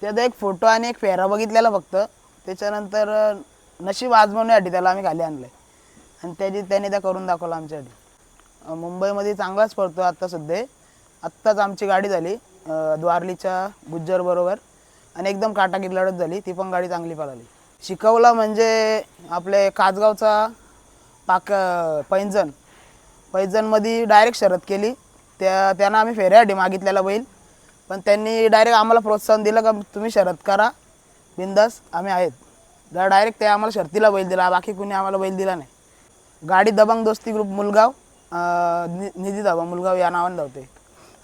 त्याचा एक फोटो आणि एक फेरा बघितलेला फक्त. त्याच्यानंतर नशीब आजमावण्यासाठी त्याला आम्ही खाली आणलंय. आणि त्याची त्याने त्या करून दाखवलं आमच्यासाठी मुंबईमध्ये चांगलाच पडतो आत्ता सध्या. आत्ताच आमची गाडी झाली द्वारलीच्या गुज्जरबरोबर आणि एकदम काटाकीट लढत झाली ती पण गाडी चांगली पळाली. शिकवला म्हणजे आपले काजगावचा पाक पैंजण. पैंजणमध्ये डायरेक्ट शरद केली. त्या त्यांना आम्ही फेऱ्यासाठी मागितलेला बैल. पण त्यांनी डायरेक्ट आम्हाला प्रोत्साहन दिलं का तुम्ही शरद करा बिंदास आम्ही आहेत. जर डायरेक्ट ते आम्हाला शर्तीला बैल दिला बाकी कुणी आम्हाला बैल दिला नाही. गाडी दबंग दोस्ती ग्रुप मुलगाव नि- निधी दबंग मुलगाव या नावाने धावते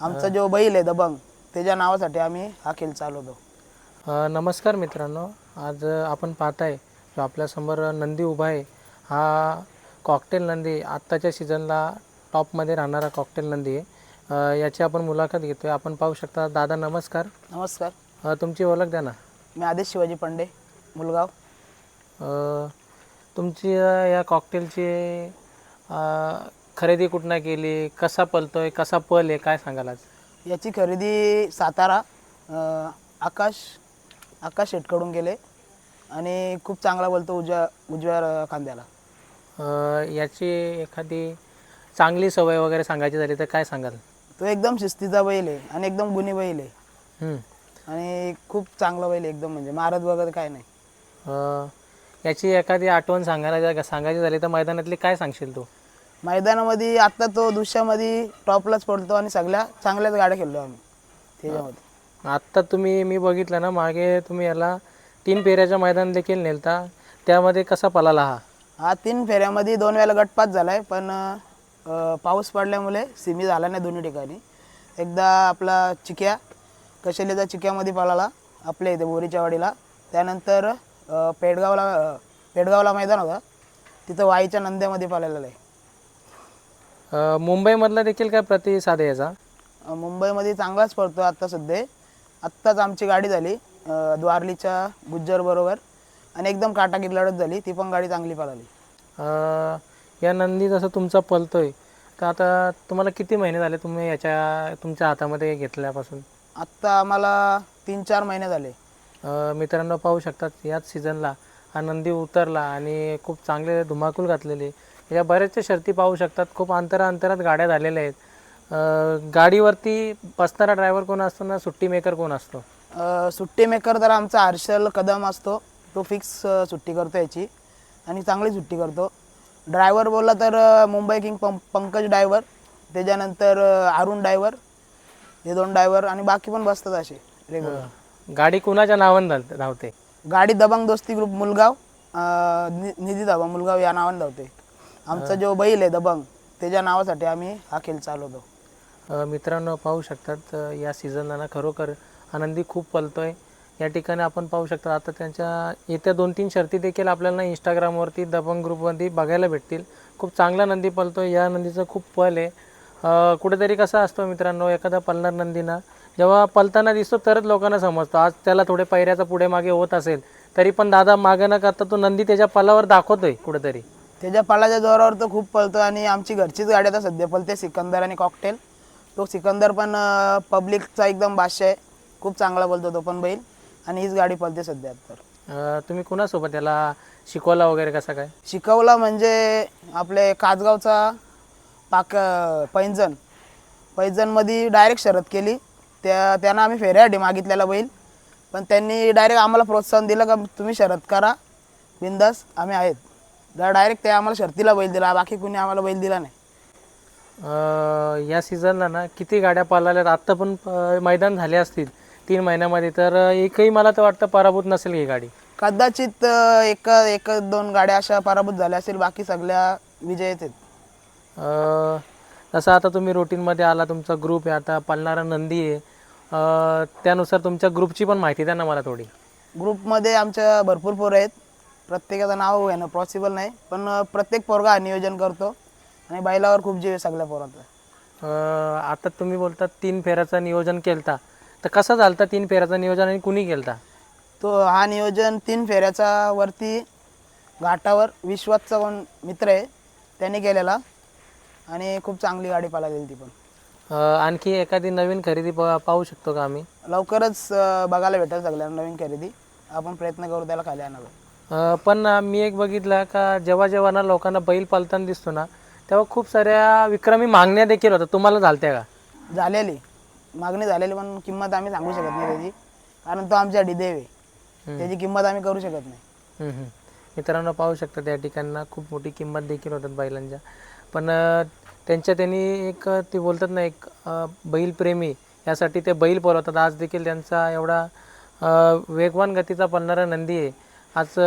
आमचा जो बैल आहे दबंग त्याच्या नावासाठी आम्ही हा खेळ चालवतो. नमस्कार मित्रांनो. आज आपण पाहताय जो आपल्यासमोर नंदी उभा आहे हा कॉकटेल नंदी आत्ताच्या सीझनला टॉपमध्ये राहणारा कॉकटेल नंदी आहे. अ, याची आपण मुलाखत घेतोय. आपण पाहू शकता दादा नमस्कार. नमस्कार. अ, तुमची ओळख द्या ना. मी आदेश शिवाजी पंडे मुलगाव. अ, तुमची अ, या कॉकटेलची अ, खरेदी कुठनं केली? कसा पलतोय? कसा पल आहे? काय सांगाल आज? याची खरेदी सातारा अं, आकाश आकाश शेटकडून केले आणि खूप चांगला बोलतो उजव्या उजव्या अं, खांद्याला. अ, याची एखादी चांगली सवय वगैरे सांगायची झाली तर काय सांगाल? तो एकदम शिस्तीचा बैल आहे आणि एकदम गुणी बैल आहे. आणि खूप चांगला बैल आहे एकदम म्हणजे. मारत वगैरे काय नाही. अ, याची एखादी आठवण सांगायला सांगायची झाली तर मैदानातली काय सांगशील तू? मैदानामध्ये आत्ता तो दुसऱ्यामध्ये टॉपलाच पडतो आणि सगळ्या चांगल्याच गाड्या खेळलो आम्ही. त्याच्यामध्ये. आत्ता तुम्ही मी बघितलं ना मागे तुम्ही याला तीन पेऱ्याच्या मैदान देखील नेलता. त्यामध्ये कसा पळाला हा? हा तीन फेऱ्यामध्ये दोन वेळेला गटपात झालाय पण अं, पाऊस पडल्यामुळे सिमी झाला नाही दोन्ही ठिकाणी. एकदा आपला चिक्या कशेलीचा चिक्यामध्ये पळाला आपल्या इथे बोरीच्या वाडीला त्यानंतर पेडगावला पेडगावला मैदान होता. तिथं वाईच्या नंद्यामध्ये पळालेलं आहे. मुंबईमधला देखील काय प्रतिसाद याचा? मुंबईमध्ये चांगलाच पडतो आत्ता सध्या. आत्ताच आमची गाडी झाली द्वारलीच्या गुज्जर बरोबर. आणि एकदम काटाकीट लढत झाली ती पण गाडी चांगली पळाली. या नंदी जसं तुमचा पलतोय तर आता तुम्हाला किती महिने झाले तुम्ही याच्या तुमच्या हातामध्ये घेतल्यापासून? आत्ता आम्हाला तीन चार महिने झाले. अ, मित्रांनो पाहू शकतात याच सीझनला हा नंदी उतरला आणि खूप चांगले धुमाकूल घातलेले. या बऱ्याचशा शर्ती पाहू शकतात खूप अंतरा अंतरात गाड्या झालेल्या आहेत. अ, गाडीवरती बसणारा ड्रायव्हर कोण असतो ना सुट्टी मेकर कोण असतो? अ, सुट्टी मेकर तर आमचा हर्षल कदम असतो तो फिक्स सुट्टी करतो याची आणि चांगली सुट्टी करतो. ड्रायव्हर बोलला तर मुंबई किंग पं पंकज ड्रायव्हर त्याच्यानंतर अरुण ड्रायव्हर हे दोन ड्रायव्हर आणि बाकी पण बसतात असे रेग्युलर गाडी कुणाच्या नावाने धाव- धावते गाडी दबंग दोस्ती ग्रुप मुलगाव अ, नि- निधी दबंग मुलगाव या नावाने धावते आमचा जो बैल आहे दबंग त्याच्या नावासाठी आम्ही हा खेळ चालवतो. अ, मित्रांनो पाहू शकतात अ, या सीझनला ना खरोखर आनंदी खूप पलतोय. या ठिकाणी आपण पाहू शकता आता त्यांच्या येत्या दोन तीन शर्ती देखील आपल्याला इंस्टाग्रामवरती दबंग ग्रुपमध्ये बघायला भेटतील. खूप चांगला नंदी पलतो या नंदीचं खूप पल आहे. कुठेतरी कसा असतो मित्रांनो एखादा पलणार नंदीना जेव्हा पलताना दिसतो तरच लोकांना समजतो. आज त्याला थोडे पैऱ्याचा पुढे मागे होत असेल तरी पण दादा मागे न करता तो नंदी त्याच्या पलावर दाखवतोय कुठेतरी. त्याच्या पलाच्या जोरावर तो खूप पळतो आणि आमची घरचीच गाडी आता सध्या पळते सिकंदर आणि कॉकटेल तो सिकंदर पण पब्लिकचा एकदम बादशाह आहे. खूप चांगला बोलतो तो पण बैल. आणि हीच गाडी पळते सध्या तर अ, तुम्ही कुणासोबत याला शिकवला वगैरे कसा काय? शिकवला म्हणजे आपले कासगावचा पाक पैंजण. पैंजणमध्ये डायरेक्ट शरद केली. त्या त्यांना आम्ही फेऱ्यासाठी मागितलेला बैल. पण त्यांनी डायरेक्ट आम्हाला प्रोत्साहन दिलं का तुम्ही शरद करा बिंदास आम्ही आहेत. जर डायरेक्ट ते आम्हाला शर्तीला बैल दिला बाकी कुणी आम्हाला बैल दिला नाही. अ, या सीझनला ना किती गाड्या पाळल्यात? आत्ता पण अ, मैदान झाले असतील. तीन महिन्यामध्ये. तर एकही मला तर वाटतं पराभूत नसेल ही गाडी. कदाचित अं, एक एक दोन गाड्या अशा पराभूत झाल्या असेल बाकी सगळ्या विजयीत आहेत. अ, जसं आता तुम्ही रुटीनमध्ये आला तुमचा ग्रुप आहे आता पालणारा नंदी आहे. अ, त्यानुसार तुमच्या ग्रुपची पण माहिती द्या ना मला थोडी. ग्रुपमध्ये आमच्या भरपूर पोरं आहेत. प्रत्येकाचं नाव घेणं पॉसिबल नाही पण अं, प्रत्येक पोरगा हा नियोजन करतो. आणि बैलावर खूप जीव आहे सगळ्या पोरांचा. अ, आता तुम्ही बोलता तीन फेऱ्याचं नियोजन केलता. तर कसं झालं तीन फेऱ्याचं नियोजन आणि कुणी केलता? तो हा नियोजन तीन फेऱ्याचा वरती घाटावर विश्वासचा कोण मित्र आहे त्याने केलेला. आणि खूप चांगली गाडी पाला गेली ती पण. अं, आणखी एखादी नवीन खरेदी प- पाहू शकतो का आम्ही? लवकरच अं, बघायला भेटेल सगळ्यांना नवीन खरेदी. आपण प्रयत्न करू त्याला खाली अं, पण ना मी एक बघितलं का जेव्हा जेव्हा ना लोकांना बैल पालताना दिसतो ना तेव्हा खूप साऱ्या विक्रमी मागण्या देखील होतात. तुम्हाला झालत्या का? झालेली. मागणी झालेली पण किंमत आम्ही सांगू शकत नाही त्याची. कारण तो आमच्यासाठी देव आहे. त्याची किंमत आम्ही करू शकत नाही. मित्रांनो पाहू शकता त्या ठिकाणना खूप मोठी किंमत देखील होतात बैलांच्या. पण त्यांच्या त्यांनी एक ते बोलतात ना एक बैलप्रेमी यासाठी ते बैल पळवतात आज देखील त्यांचा एवढा वेगवान गतीचा पळणारा नंदी आहे. आज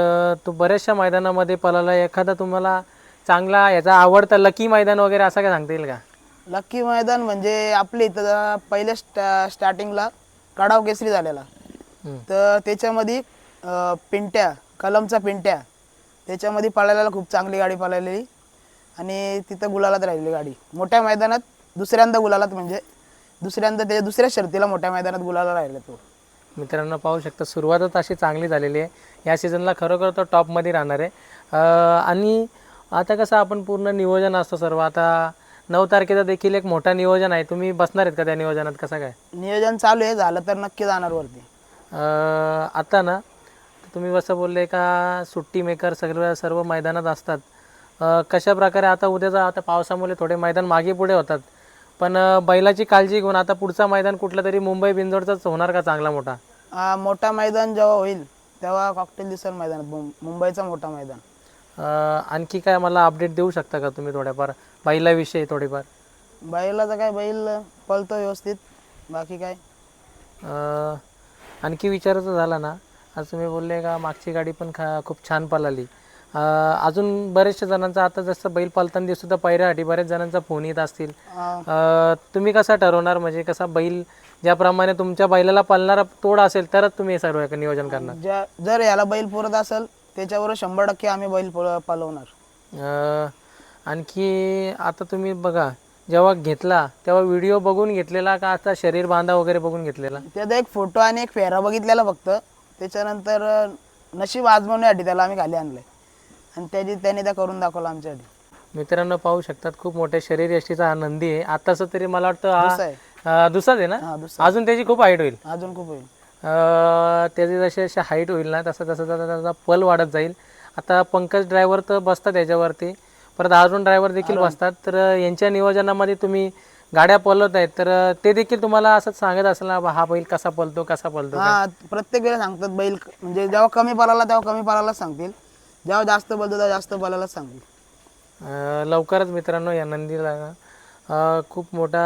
तो बऱ्याचशा मैदानामध्ये पळाला. एखादा तुम्हाला चांगला याचा आवडता लकी मैदान वगैरे असं काय सांगता येईल का? लक्की मैदान म्हणजे आपल्या इथं पहिल्या स्टा स्टार्टिंगला कडाव केसरी झालेला. तर त्याच्यामध्ये अं, पिंट्या कलमचा पिंट्या त्याच्यामध्ये पळायला खूप चांगली गाडी पळालेली आणि तिथं गुलालात राहिलेली गाडी. मोठ्या मैदानात दुसऱ्यांदा गुलालात म्हणजे दुसऱ्यांदा त्याच्या दुसऱ्या शर्तीला मोठ्या मैदानात गुलाला राहिला तो. मित्रांनो पाहू शकता सुरुवातच अशी चांगली झालेली आहे. या सीझनला खरोखर तो टॉपमध्ये राहणार आहे. अं, आणि आता कसं आपण पूर्ण नियोजन असतं सर्व. आता नऊ तारखेचा देखील एक मोठा नियोजन आहे. तुम्ही बसणार आहेत का त्या नियोजनात? कसं काय? नियोजन चालू आहे झालं तर नक्की जाणार वरती. अं, आता ना तुम्ही कसं बोलले का सुट्टी मेकर सगळं सर्व मैदानात असतात. अं, कशा प्रकारे आता उद्याचा आता पावसामुळे थोडे मैदान मागे पुढे होतात. पण अं, बैलाची काळजी घेऊन आता पुढचा मैदान कुठलं तरी मुंबई बिंजोडचाच होणार का चांगला मोठा? आ, मोठा मैदान जेव्हा होईल तेव्हा कॉकटेल दिसेल मैदानात. मुं- मुंबईचा मोठा मैदान. अं, आणखी काय मला अपडेट देऊ शकता का तुम्ही थोड्याफार? बैलाविषयी थोडीफार. बैलाचा काय बैल पळतो व्यवस्थित. बाकी काय? अं, आणखी विचारायचं झालं ना आज तुम्ही बोलले का मागची गाडी पण खा खूप छान पळाली. अं, अजून बरेचशा जणांचा आता जसं बैल पालताना दिसतो तर पहिऱ्यासाठी बऱ्याच जणांचा फोन येत असतील. अं, तुम्ही कसा ठरवणार? म्हणजे कसा बैल ज्याप्रमाणे तुमच्या बैलाला पालणारा तोड असेल तरच तुम्ही हे सर्व एक नियोजन करणार. ज्या जर याला बैल पुरत असेल त्याच्यावर शंभर टक्के आम्ही बैल पळ- पळवणार. अं, आणखी आता तुम्ही बघा जेव्हा घेतला तेव्हा व्हिडिओ बघून घेतलेला का आता शरीर बांधा वगैरे बघून घेतलेला? त्याचा एक फोटो आणि एक फेरा बघितलेला फक्त. त्याच्यानंतर नशीब आजमावण्यासाठी त्याला आम्ही खाली आणलंय. आणि त्याची त्याने त्या करून दाखवलं आमच्यासाठी. मित्रांनो पाहू शकतात खूप मोठ्या शरीर यष्टीचा आनंदी आहे. आताच तरी मला वाटतं दुसरा हा आहे. अं, दुसराच आहे ना? हा दुसरा अजून त्याची खूप हाईट होईल. अजून खूप होईल. अं, त्याची जशी जशी हाईट होईल ना तसं तसं तसं त्याचा पल वाढत जाईल. आता पंकज ड्रायव्हर तर बसतात याच्यावरती. परत अजून ड्रायव्हर देखील बसतात. तर यांच्या नियोजनामध्ये तुम्ही गाड्या पळवत आहेत. तर ते देखील तुम्हाला असंच सांगत असेल ना बा, हा बैल कसा पळतो कसा पळतो हा प्रत्येक वेळेला सांगतात बैल. म्हणजे जेव्हा कमी पळाला तेव्हा कमी पळायलाच सांगतील. जेव्हा जास्त बोलतो तेव्हा जास्त पळायलाच सांगतील. अं, लवकरच मित्रांनो या नंदीला अं, खूप मोठा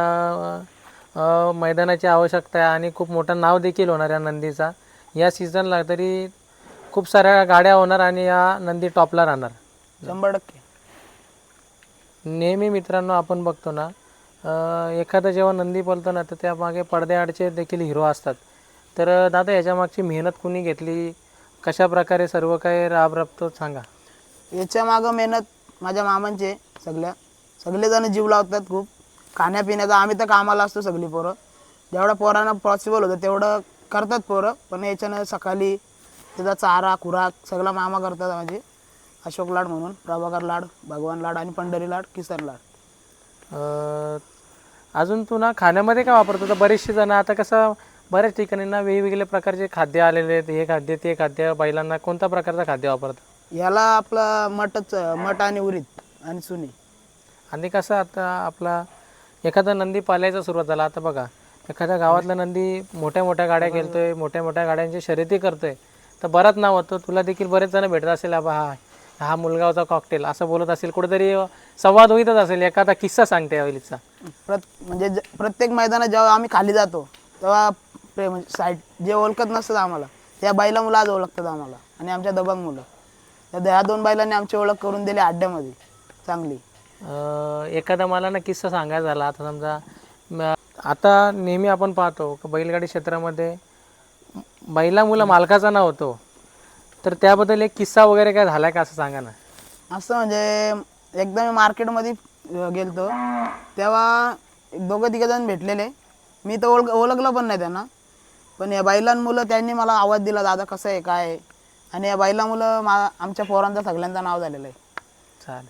अं, मैदानाची आवश्यकता आहे आणि खूप मोठं नाव देखील होणार या नंदीचा. या सीझनला तरी खूप साऱ्या गाड्या होणार आणि या नंदी टॉपला राहणार. शंभर टक्के. नेहमी मित्रांनो आपण बघतो ना एखादा जेव्हा नंदी पळतो ना तर त्यामागे पडद्याआडचे देखील हिरो असतात. तर दादा याच्यामागची मेहनत कुणी घेतली? कशा प्रकारे सर्व काही राब राबतो सांगा. याच्या मागं मेहनत माझ्या मामांचे सगळ्या. सगळेजण जीव लावतात खूप. खाण्यापिण्याचा आम्ही तर कामाला असतो सगळी पोरं. जेवढं पोरांना पॉसिबल होतं तेवढं करतात पोरं पण याच्यानं सकाळी त्याचा चारा खुराक सगळा मामा करतात माझे. अशोक लाड म्हणून प्रभाकर लाड भगवान लाड आणि पंढरी लाड किसन लाड. अजून तू ना खाण्यामध्ये काय वापरतो? तर बरेचसे जण आता कसं बऱ्याच ठिकाणी ना वेगवेगळ्या प्रकारचे खाद्य आलेले आहेत. हे खाद्य ते खाद्य बैलांना कोणत्या प्रकारचं खाद्य वापरतं याला आपला मटच मट आणि उरीत आणि सुनी. आणि कसं आता आपला एखादा नंदी पालायचा सुरुवात झाला. आता बघा एखाद्या गावातला नंदी मोठ्या मोठ्या गाड्या खेळतोय मोठ्या मोठ्या गाड्यांची शर्यती करतोय. तर बराच नाव होतं. तुला देखील बरेच जण भेटत असेल हा हा मुलगावचा कॉकटेल असं बोलत असेल कुठेतरी संवाद होईतच असेल एखादा किस्सा सांगते यावेळीचा प्रत म्हणजे ज- प्रत्येक मैदानात जेव्हा आम्ही खाली जातो तेव्हा प्रे म्हणजे साईड जे ओळखत नसतात आम्हाला त्या बैला मुलं आज ओळखतात आम्हाला आणि आमच्या दबंग मुलं. त्या ह्या दोन बैलांनी आमची ओळख करून दिली अड्ड्यामध्ये चांगली. अं, एखादा मला ना किस्सा सांगायचा झाला आता समजा म- आता नेहमी आपण पाहतो की बैलगाडी क्षेत्रामध्ये बैला मुलं मालकाचा नाव होतो. तर त्याबद्दल एक किस्सा वगैरे काय झाला का असं सांगा ना. असं म्हणजे एकदा मी मार्केटमध्ये गेलतो. तेव्हा एक दोघं तिघं जण भेटलेले. मी तर ओळख ओळखलं पण नाही त्यांना. पण या बैलांमुलं त्यांनी मला आवाज दिला दादा कसं आहे? काय आहे? आणि या बैलामुलं मा आमच्या पोरांचं सगळ्यांचं नाव झालेलं आहे. चालेल.